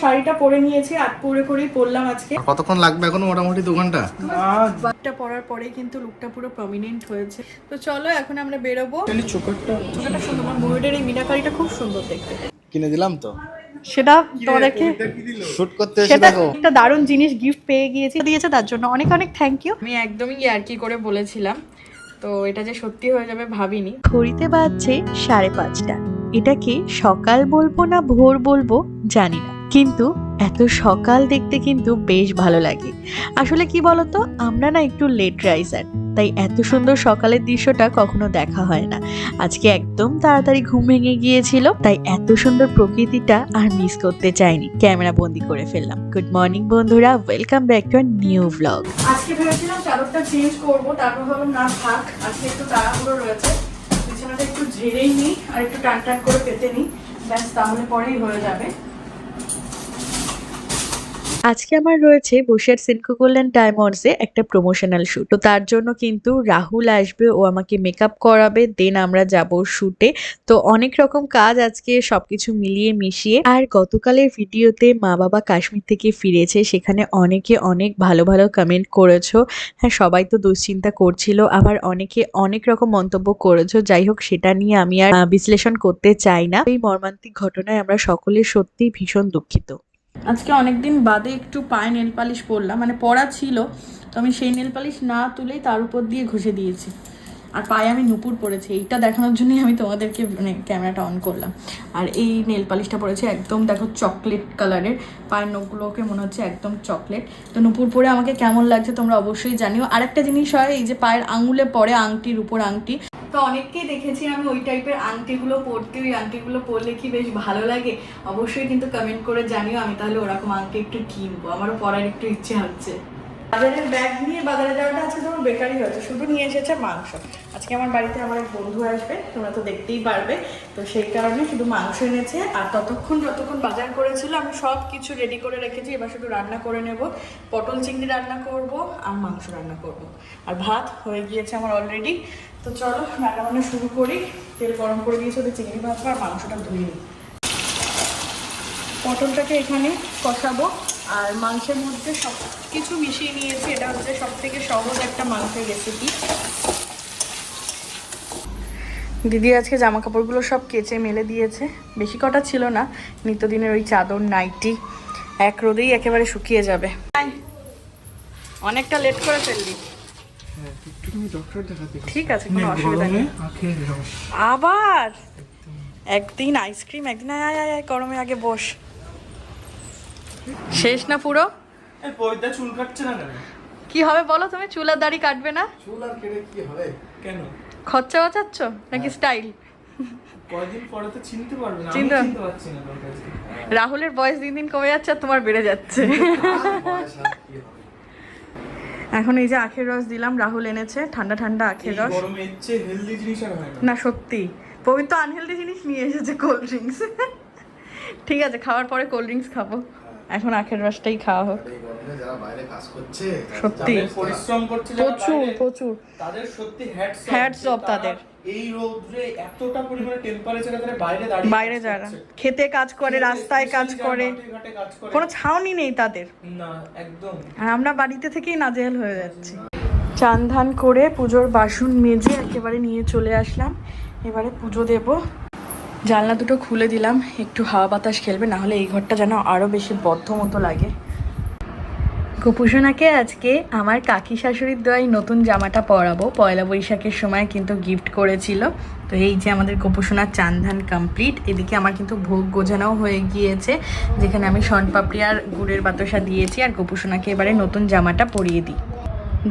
শাড়িটা পরে নিয়েছি আর পরে করেই পরলাম আজকে। কতক্ষণ লাগবে এখন? মোটামুটি দু ঘণ্টা? বাটটা পরার পরেই কিন্তু লুকটা পুরো প্রমিনেন্ট হয়েছে। তো চলো এখন আমরা বেরোবো। চোখটা সুন্দর ময়ূরের এই মিনাকারিটা খুব সুন্দর দেখতে। কিনে দিলাম তো। সেটা তোমাদেরকে শুট করতে এসে দেখো। একটা দারুণ জিনিস গিফট পেয়ে গিয়েছি দিয়েছে তার জন্য অনেক অনেক থ্যাংক ইউ আমি একদমই ইয়ার্কি করে বলেছিলাম তো এটা যে সত্যি হয়ে যাবে ভাবিনি। ঘড়িতে বাজছে সাড়ে পাঁচটা। এটাকে সকাল বলব না ভোর বলব জানি না। কিন্তু এত সকাল দেখতে কিন্তু বেশ ভালো লাগে। আসলে কি বলতো, আমরা না একটু লেট রাইজার তাই এত সুন্দর সকালের দৃশ্যটা কখনো দেখা হয় না। আজকে একদম তাড়াতাড়ি ঘুম ভেঙে গিয়েছিল, তাই এত সুন্দর প্রকৃতিটা আর মিস করতে চাইনি। ক্যামেরা বন্দি করে ফেললাম। গুড মর্নিং বন্ধুরা welcome back to new blog আজকে ভেবেছিলাম চাদরটা চেঞ্জ করব, তারপর ভাবলাম না থাক, আজকে একটু তাড়াহুড়ো রয়েছে। বিছানাটা একটু ঝেড়েই নিই, আর একটু টান টান করে পেতে নিই। ব্যাস, তাহলে পরেই হয়ে যাবে। আজকে আমার রয়েছে বসিয়ার সিনকো কল্যাণ ডায়মন্ডসে একটা প্রমোশনাল শ্যুট তো তার জন্য কিন্তু রাহুল আসবে, ও আমাকে মেকআপ করাবে দেন আমরা যাব শ্যুটে তো অনেক রকম কাজ আজকে সবকিছু মিলিয়ে মিশিয়ে। আর গতকালের ভিডিওতে মা বাবা কাশ্মীর থেকে ফিরেছে, সেখানে অনেকে অনেক ভালো ভালো কমেন্ট করেছ। হ্যাঁ সবাই তো দুশ্চিন্তা করছিল, আবার অনেকে অনেক রকম মন্তব্য করেছ। যাই হোক, সেটা নিয়ে আমি আর বিশ্লেষণ করতে চাই না। এই মর্মান্তিক ঘটনায় আমরা সকলে সত্যি ভীষণ দুঃখিত। আজকে অনেকদিন বাদে একটু পায়ে নেল পালিশ পরলাম। মানে পরা ছিল, তো আমি সেই নেল পালিশ না তুলেই তার উপর দিয়ে ঘষে দিয়েছি। আর পায়ে আমি নুপুর পরেছি। এইটা দেখানোর জন্যই আমি তোমাদেরকে মানে ক্যামেরাটা অন করলাম। আর এই নেল পালিশটা পরেছে একদম দেখো চকলেট কালারের পায়ের নখগুলোকে মনে হচ্ছে একদম চকলেট। তো নুপুর পরে আমাকে কেমন লাগছে তোমরা অবশ্যই জানিও। আরেকটা জিনিস হয়, এই যে পায়ের আঙুলে পরে আংটির উপর আংটি তো অনেককেই দেখেছি আমি ওই টাইপের আংটিগুলো পরতে ওই আংটিগুলো পরলে কি বেশ ভালো লাগে? অবশ্যই কিন্তু কমেন্ট করে জানিও, আমি তাহলে ওরকম আংটি একটু কিনবো। আমারও পরার একটু ইচ্ছে হচ্ছে। বাজারের ব্যাগ নিয়ে বাজারে যাওয়াটা আজকে তোমার বেকারই হয়েছে। শুধু নিয়ে এসেছে মাংস। আজকে আমার বাড়িতে আমার এক বন্ধু আসবে, তোমরা তো দেখতেই পারবে। তো সেই কারণে শুধু মাংস এনেছে, আর ততক্ষণ যতক্ষণ বাজার করেছিল, আমি সব কিছু রেডি করে রেখেছি। এবার শুধু রান্না করে নেব। পটল চিংড়ি রান্না করব, আর মাংস রান্না করব। আর ভাত হয়ে গিয়েছে আমার অলরেডি তো চলো, রান্না বান্না শুরু করি। তেল গরম করে দিয়েছি, ওদের চিংড়ি ভাত আর মাংসটা ধুয়ে পটলটাকে এখানে কষাবো। আর মাংসের মধ্যে সব কিছু মিশিয়ে নিয়েছি। এটা হচ্ছে সব থেকে সহজ একটা মাংসের রেসিপি দিদি আজকে জামা কাপড়গুলো সব কেচে মেলে দিয়েছে। বেশি কটা ছিল না। নিত্যদিনের ওই চাদর নাইটি এক রোদেই একেবারে শুকিয়ে যাবে। অনেকটা লেট করে ফেললি। ঠিক আছে কোনো অসুবিধা নেই। আবার? একদিন আইসক্রিম একদিন আয় আয় আয় আয়, গরমে আগে বস। শেষ না পুরো? এই চুল কাটছে না কেন? কি হবে বলো তুমি? চুলের দাড়ি কাটবে না? চুল আর কেটে কি হবে? কেন? খরচা বাঁচাচ্ছ নাকি স্টাইল? কয়দিন পরে তো চিনতে পারবে না চিনতে- পারছি না রাহুলের বয়স দিন দিন কমে যাচ্ছে আর তোমার বেড়ে যাচ্ছে। আর? এখন এই যে আখের রস দিলাম রাহুল এনেছে ঠান্ডা ঠান্ডা আখের রস। গরমে এর হেলদি জিনিস আর হয় না। সত্যি। প্রবীণ তো আনহেলদি জিনিস নিয়ে এসেছে কোল্ড ড্রিঙ্কস ঠিক আছে খাওয়ার পরে কোল্ড ড্রিঙ্কস খাব। এখন আখের রসটাই খাওয়া হোক। আর এই গরমে যারা বাইরে কাজ করছে সত্যি। পরিশ্রম করছে প্রচুর প্রচুর। তাদের সত্যি হ্যাটস off তাদের। এই রোদ্রে এতটা পরিমাণে টেম্পারেচারে তারা বাইরে দাঁড়িয়ে বাইরে যারা। খেতে কাজ করে রাস্তায় কাজ করে। মাঠে ঘাটে কাজ করে। কোনো ছাউনি নেই তাদের। না একদম। আর আমরা বাড়িতে থেকেই নাজেহাল হয়ে যাচ্ছি। চান ধান করে পুজোর বাসন মেজে একেবারে নিয়ে চলে আসলাম। এবারে পুজো দেব। জানলা দুটো খুলে দিলাম, একটু হাওয়া বাতাস খেলবে, না হলে এই ঘরটা যেন আরও বেশি বদ্ধ মতো লাগে। কুপুসোনাকে আজকে আমার কাকি শাশুড়ির দোয়াই নতুন জামাটা পরাবো। পয়লা বৈশাখের সময় কিন্তু গিফট করেছিল। তো এই যে আমাদের কুপুসোনার চান্ধান কমপ্লিট এদিকে আমার কিন্তু ভোগ গোজানোও হয়ে গিয়েছে, যেখানে আমি শনপাপড়ি আর গুড়ের বাতাসা দিয়েছি, আর কুপুসোনাকে এবারে নতুন জামাটা পরিয়ে দিই।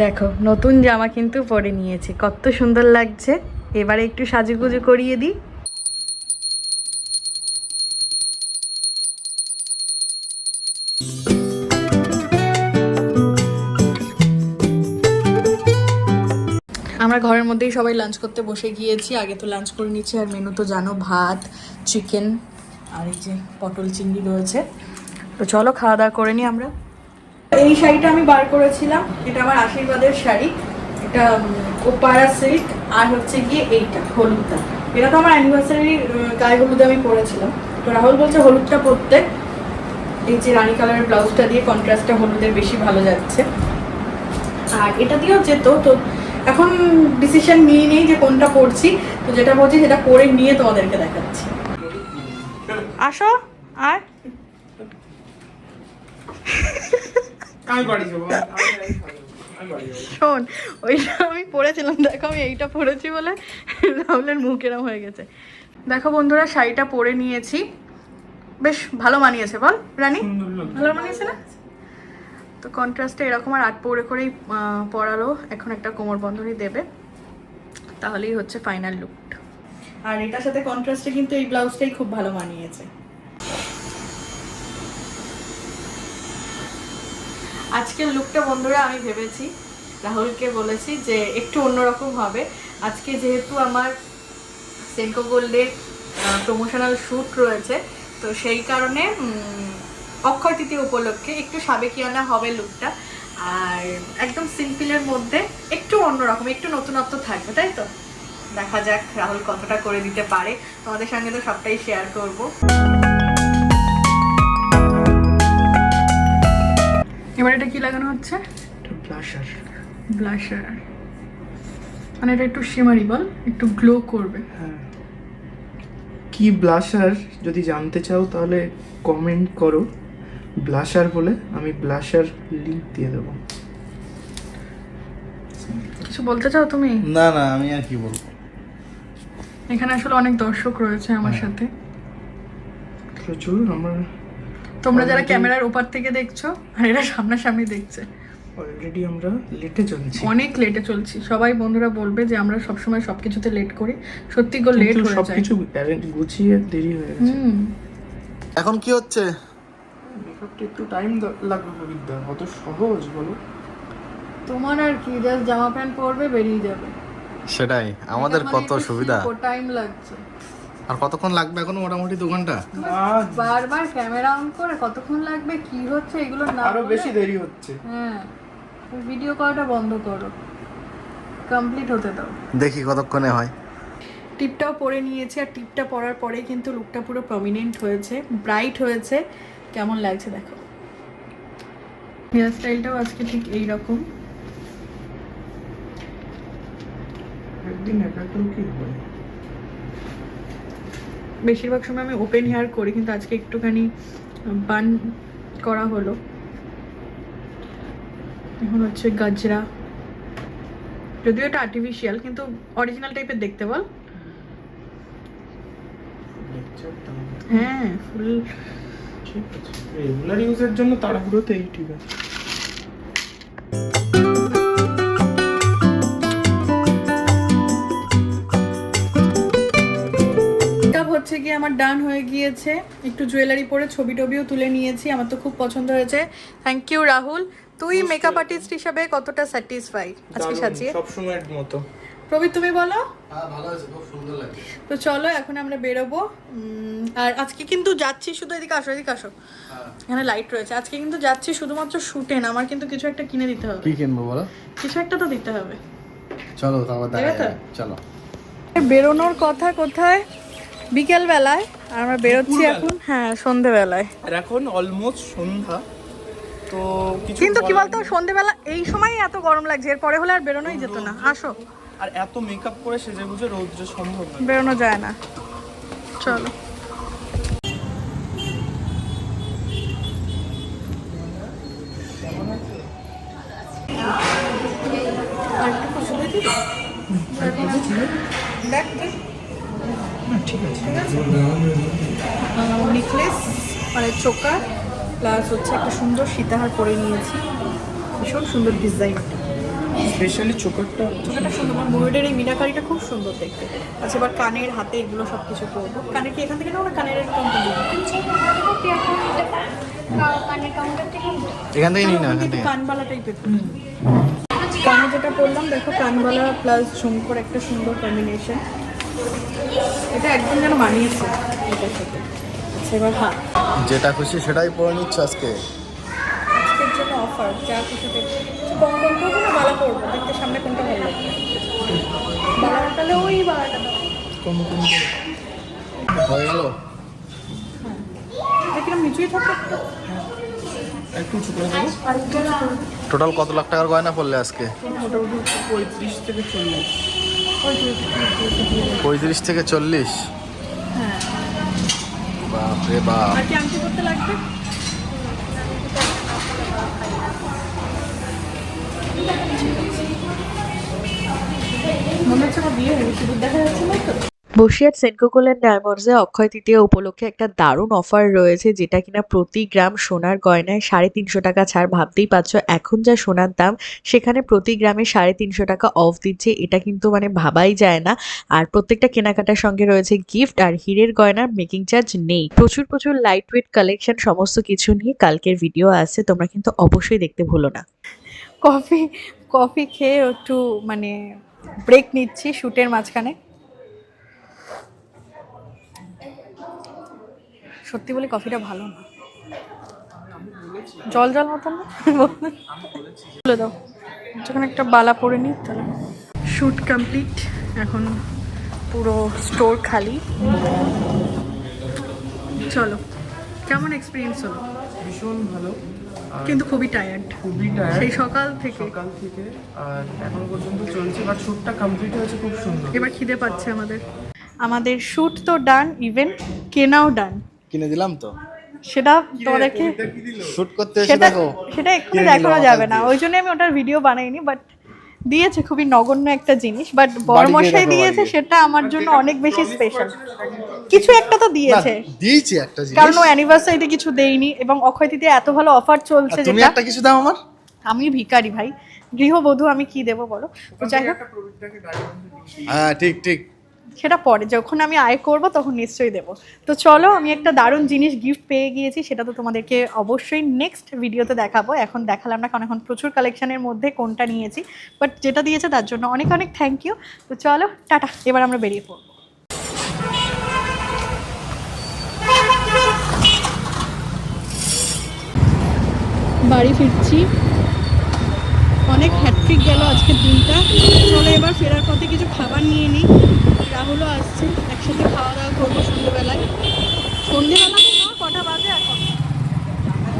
দেখো, নতুন জামা কিন্তু পরে নিয়েছে, কত সুন্দর লাগছে। এবারে একটু সাজুগুজু করিয়ে দিই। আমরা ঘরের মধ্যেই সবাই লাঞ্চ করতে বসে গিয়েছি। আগে তো লাঞ্চ করে নিচ্ছি, আর মেনু তো জানো, ভাত চিকেন আর এই যে পটল চিংড়ি রয়েছে। তো চলো খাওয়া দাওয়া করে নিই আমরা। এই শাড়িটা আমি বার করেছিলাম। এটা আমার আশীর্বাদের শাড়ি। এটা ওপারা সিল্ক আর হচ্ছে গিয়ে এইটা, হলুদটা। এটা তো আমার অ্যানিভার্সারি গায়ে হলুদে আমি পরেছিলাম। তো রাহুল বলছে হলুদটা পরতে। এই যে রানী কালারের ব্লাউজটা দিয়ে কন্ট্রাস্টটা হলুদের বেশি ভালো যাচ্ছে। আর এটা দিয়েও যেত, তো এখন ডিসিশন নিয়ে নেই যে কোনটা পরছি তো যেটা বলছি সেটা পরে নিয়ে তোমাদেরকে দেখাচ্ছি। আসো আর? শোন ওইটা আমি পরেছিলাম দেখো আমি এইটা পরেছি বলে রাহুলের মুখ এরম হয়ে গেছে। দেখো বন্ধুরা শাড়িটা পরে নিয়েছি। বেশ ভালো মানিয়েছে বল রানী? ভালো মানিয়েছে না? তো কন্ট্রাস্টে এরকম আর আট পরে করেই পরালো। এখন একটা কোমর বন্ধনী দেবে। তাহলেই হচ্ছে ফাইনাল লুক আর এটার সাথে কন্ট্রাস্টে কিন্তু এই ব্লাউজটাই খুব ভালো মানিয়েছে। আজকের লুকটা বন্ধুরা আমি ভেবেছি রাহুলকে বলেছি যে একটু অন্যরকম হবে। আজকে যেহেতু আমার সেনকো গোল্ডের প্রমোশনাল শ্যুট রয়েছে তো সেই কারণে অক্ষয় তৃতীয় উপলক্ষে একটু সাবেকিয়ানা হবে লুকটা আর একদম সিম্পলের মধ্যে একটু অন্যরকম একটু নতুনত্ব থাকবে তাই তো? দেখা যাক রাহুল কতটা করে দিতে পারে। তোমাদের সঙ্গে তো সবটাই শেয়ার করব। এবার এটা কি লাগানো হচ্ছে? blusher। ব্লাশার মানে এটা একটু শিমারি বল একটু গ্লো করবে। হ্যাঁ। কি ব্লাশার যদি জানতে চাও তাহলে কমেন্ট করো। ব্লাশার বলে আমি ব্লাশার লিংক দিয়ে দেবো। কিছু বলতে চাও তুমি? না না আমি আর কি বলব? এখানে আসলে অনেক দর্শক রয়েছে আমার সাথে। প্রচুর আমার তোমরা যারা ক্যামেরার ওপার থেকে দেখছ আর এরা সামনাসামনি দেখছে। অলরেডি আমরা লেটে চলছি। অনেক লেটে চলছি। সবাই বন্ধুরা বলবে যে আমরা সবসময় সবকিছুতে লেট করি। সত্যি গো লেট হয়ে যায়। সবকিছু গুছিয়ে দেরি হয়ে গেছে। হুম। এখন কি হচ্ছে? মেকআপটা একটু টাইম লাগবে কবিতা অত সহজ বলো। তোমার আর কি জাস্ট জামা প্যান্ট পরবে বেরিয়ে যাবে। সেটাই আমাদের মানে কত সুবিধা। টাইম লাগছে। আর কতক্ষণ লাগবে এখন মোটামুটি দু ঘণ্টা বারবার ক্যামেরা অন করে কতক্ষণ লাগবে কি হচ্ছে এগুলো না আরও বেশি দেরি হচ্ছে। হ্যাঁ ভিডিও করাটা বন্ধ করো। কমপ্লিট হতে দাও। দেখি কতক্ষণে হয়। টিপটাও পরে নিয়েছি আর টিপটা পরার পরে কিন্তু লুকটা পুরো প্রমিনেন্ট হয়েছে ব্রাইট হয়েছে। কেমন লাগছে দেখো। হেয়ার স্টাইলটাও আজকে ঠিক এই রকম হয় বেশিরভাগ সময় আমি ওপেন হেয়ার করি কিন্তু আজকে একটুখানি বান করা হলো। এখন হচ্ছে গাজরা। যদিও এটা আর্টিফিশিয়াল কিন্তু অরিজিনাল টাইপের দেখতে বল। হ্যাঁ ফুল ঠিক আছে রেগুলার ইউজের জন্য তাড়াহুড়োতে এই ঠিক আছে। হচ্ছে কি আমার ডান হয়ে গিয়েছে। একটু জুয়েলারি পরে ছবি টবিও তুলে নিয়েছি আমার তো খুব পছন্দ হয়েছে। থ্যাংক ইউ রাহুল তুই মেকআপ আর্টিস্ট হিসাবে কতটা স্যাটিসফাই আজকে সাজিয়ে। সব সময়ের মতো। প্রবীর তুমি বলো? হ্যাঁ ভালো আছে খুব সুন্দর লাগে তো চলো এখন আমরা বেরোবো। উম, আর আজকে কিন্তু যাচ্ছি শুধু এদিকে আসো এদিকে আসো। এখানে লাইট রয়েছে। আজকে কিন্তু যাচ্ছি শুধুমাত্র শুটে না আমার কিন্তু কিছু একটা কিনে দিতে হবে। কি কিনবো বলো? কিছু একটা তো দিতে হবে। চলো তারপর দেখা দেবে তো? যাবে চলো। বেরোনোর কথা কোথায়? বিকেল বেলায় আর আমরা বেরোচ্ছি এখন হ্যাঁ সন্ধেবেলায় আর এখন অলমোস্ট সন্ধ্যা। তো কিছু কিন্তু কি বলতো সন্ধেবেলা এই সময়ই এত গরম লাগছে এরপরে হলে আর বেরোনোই যেত না। আসো। আর এত মেকআপ করে সেজে গুজে রৌদ্রে সম্ভব না। বেরোনো যায় না। চলো। ঠিক আছে। নেকলেস মানে চোকা প্লাস হচ্ছে একটা সুন্দর সীতাহার পরে নিয়েছি। ভীষণ সুন্দর ডিজাইন স্পেশালি চোকারটা চোখাটা সুন্দর আমার ময়ূরের এই মিনাকারিটা খুব সুন্দর দেখতে। আচ্ছা এবার কানের হাতে এগুলো সব কিছু করব। কানের কি এখান থেকে নেব না কানের কোম্পানি এখান থেকে নিই না এখান থেকে। কানবালা টাইপের কানে যেটা পরলাম দেখো কানবালা প্লাস ঝুমকোর একটা সুন্দর কম্বিনেশন এটা একদম যেন মানিয়েছে। এটার সাথে আচ্ছা এবার হাত যেটা খুশি সেটাই পরে নিচ্ছ আজকে? আজকের জন্য অফার যা কিছু কম কম করব না বালা করব? দেখতে সামনে কোনটা ভালো লাগবে বালাটা তাহলে ওই বালাটা দাও। কোনো কোনো হয়ে গেল? দেখি নিচুই থাকে একটু উঁচু করে দেবো। টোটাল কত লাখ টাকার গয়না পড়লে আজকে? মোটামুটি পঁয়ত্রিশ থেকে চল্লিশ। পঁয়ত্রিশ থেকে চল্লিশ? হ্যাঁ। বাপ আংটি করতে লাগবে? মনে হচ্ছে আমার বিয়ে হয়ে গেছে দেখা যাচ্ছে না তো। বসিরহাট সেন্টকো গোল্ডেন ডায়মন্ডসে অক্ষয় তৃতীয়া উপলক্ষে একটা দারুণ অফার রয়েছে, যেটা কিনা প্রতি গ্রাম সোনার গয়নায় সাড়ে তিনশো টাকা ছাড় ভাবতেই পারছ। এখন যা সোনার দাম, সেখানে প্রতি গ্রামে সাড়ে তিনশো টাকা অফ দিচ্ছে, এটা কিন্তু মানে ভাবাই যায় না। আর প্রত্যেকটা কেনাকাটার সঙ্গে রয়েছে গিফট আর হীরের গয়নার মেকিং চার্জ নেই। প্রচুর প্রচুর লাইট ওয়েট কালেকশন সমস্ত কিছু নিয়ে কালকের ভিডিও আছে, তোমরা কিন্তু অবশ্যই দেখতে ভুলো না। কফি কফি খেয়ে একটু মানে ব্রেক নিচ্ছি শ্যুটের মাঝখানে। সত্যি বলে কফিটা ভালো না। জল জল মতন না? বলে দাও। যখন একটা বালা পরে নিই তাহলে। শ্যুট কমপ্লিট এখন পুরো স্টোর খালি। চলো। কেমন এক্সপিরিয়েন্স হলো? ভীষণ ভালো। কিন্তু খুবই টায়ার্ড খুবই টায়ার্ড সেই সকাল থেকে। সকাল থেকে। আর এখনও পর্যন্ত চলছে বাট শ্যুটটা কমপ্লিট হয়েছে খুব সুন্দর। এবার খিদে পাচ্ছে আমাদের। আমাদের শুট তো ডান ইভেন কেনাও ডান কিনে দিলাম তো। সেটা তোমাদেরকে শুট করতে এসে সেটা দেখো। সেটা এক্ষুনি দেখানো যাবে না। ওই জন্য আমি ওটার ভিডিও বানাইনি বাট দিয়েছে খুবই নগণ্য একটা জিনিস বাট দেখো, দিয়েছে সেটা আমার জন্য অনেক বেশি স্পেশাল কিছু একটা তো না, দিয়েছে। একটা জিনিস। কারণ ও অ্যানিভার্সারিতে কিছু দেইনি এবং অক্ষয় তৃতীয় এত ভালো অফার চলছে আর তুমি যেটা একটা কিছু দাও আমার? আমি ভিখারি ভাই। গৃহবধূ আমি কি দেবো বলো? তো যাই হোক। হ্যাঁ ঠিক ঠিক। সেটা পরে, যখন আমি আয় করব তখন নিশ্চয়ই দেবো। তো চলো, আমি একটা দারুণ জিনিস গিফট পেয়ে গিয়েছি, সেটা তো তোমাদেরকে অবশ্যই নেক্সট ভিডিওতে দেখাবো। এখন দেখালাম না, কারণ এখন প্রচুর কালেকশনের মধ্যে কোনটা নিয়েছি। বাট যেটা দিয়েছে তার জন্য অনেক অনেক থ্যাংক ইউ তো চলো, টাটা, এবার আমরা বেরিয়ে পড়ব। বাড়ি ফিরছি। অনেক হ্যাট্রিক গেল আজকের দিনটা। চলো, এবার ফেরার পথে কিছু খাবার নিয়ে নিই। রাহুলও আসছে একসাথে খাওয়া দাওয়া করব সন্ধ্যেবেলায়। সন্ধ্যেবেলা কটা বাজে এখন?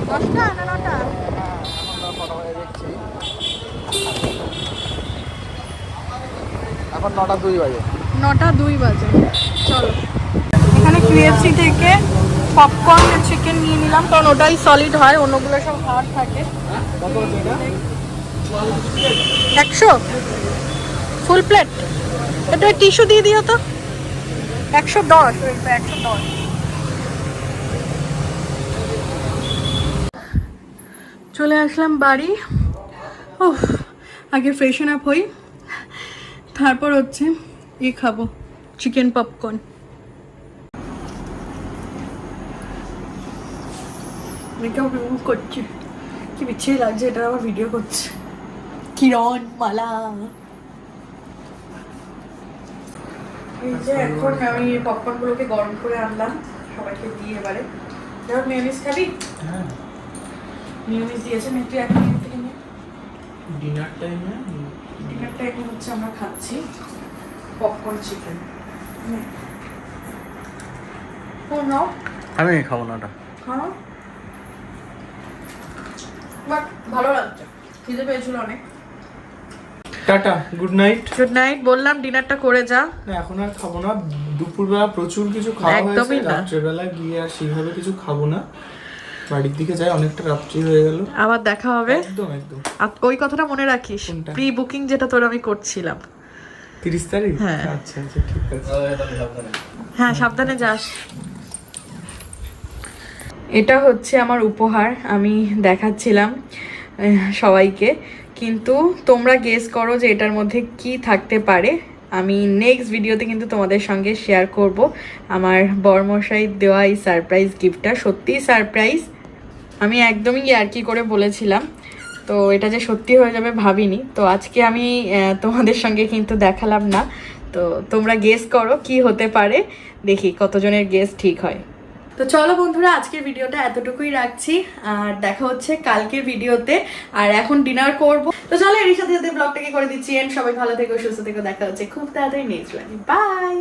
দশটা না নটা? এখন নটা দুই বাজে। নটা দুই বাজে চলো। এখানে কিউএফসি থেকে পপকর্ন চিকেন নিয়ে নিলাম কারণ ওটাই সলিড হয় অন্যগুলো সব হার্ড থাকে। একশো? ফুল প্লেট এটা টিস্যু দিয়ে দিও তো। একশো দশ ওই তো একশো দশ। চলে আসলাম বাড়ি। ও আগে ফ্রেশন আপ হই তারপর হচ্ছে ই খাব চিকেন পপকর্ন মেকআপ রিমুভ করছি। কি বিচ্ছিরি লাগছে এটা আবার ভিডিও করছে। কিরণ মালা। এই যে এখন আমি পপকর্নগুলোকে গরম করে আনলাম সবাইকে দিয়ে এবারে। যাও মেয়নিজ খাবি? হ্যাঁ। মেয়নিজ দিয়েছে না তুই এখন এখান থেকে নিয়ে। ডিনার টাইমে ডিনার টাইমে হচ্ছে আমরা খাচ্ছি পপকর্ন চিকেন ও নাও। আমি খাব না ওটা। খাও। বাট ভালো লাগছে। খিদে পেয়েছিল অনেক। Tata good night good night বললাম ডিনারটা করে যা। না এখন আর খাব না। দুপুরবেলা প্রচুর কিছু খাওয়া হয়েছে রাত্রেবেলা গিয়ে আর সেইভাবে কিছু খাব না। বাড়ির দিকে যাই অনেকটা রাত্রি হয়ে গেল। আবার দেখা হবে। একদম একদম। ওই কথাটা মনে রাখিস? প্রি বুকিং যেটা তোর আমি করছিলাম। তিরিশ তারিখ? হ্যাঁ। আচ্ছা আচ্ছা ঠিক আছে। হ্যাঁ সাবধানে যাস। এটা হচ্ছে আমার উপহার আমি দেখাচ্ছিলাম সবাইকে। কিন্তু তোমরা গেস করো যে এটার মধ্যে কি থাকতে পারে। আমি নেক্সট ভিডিওতে কিন্তু তোমাদের সঙ্গে শেয়ার করব। আমার বরমশাই দেওয়া এই সারপ্রাইজ গিফটটা সত্যিই সারপ্রাইজ আমি একদমই ইয়ার্কি করে বলেছিলাম। তো এটা যে সত্যি হয়ে যাবে ভাবিনি। তো আজকে আমি তোমাদের সঙ্গে কিন্তু দেখালাম না। তো তোমরা গেস করো কি হতে পারে। দেখি কতজনের গেস ঠিক হয়। তো চলো বন্ধুরা, আজকের ভিডিওটা এতটুকুই রাখছি, আর দেখা হচ্ছে কালকের ভিডিওতে, আর এখন ডিনার করব। তো চলো এর সাথে সাথে ব্লগটাকে করে দিচ্ছি এন্ড সবাই ভালো থেকো, সুস্থ থেকো, দেখা হচ্ছে খুব তাড়াতাড়ি নেক্সট বাই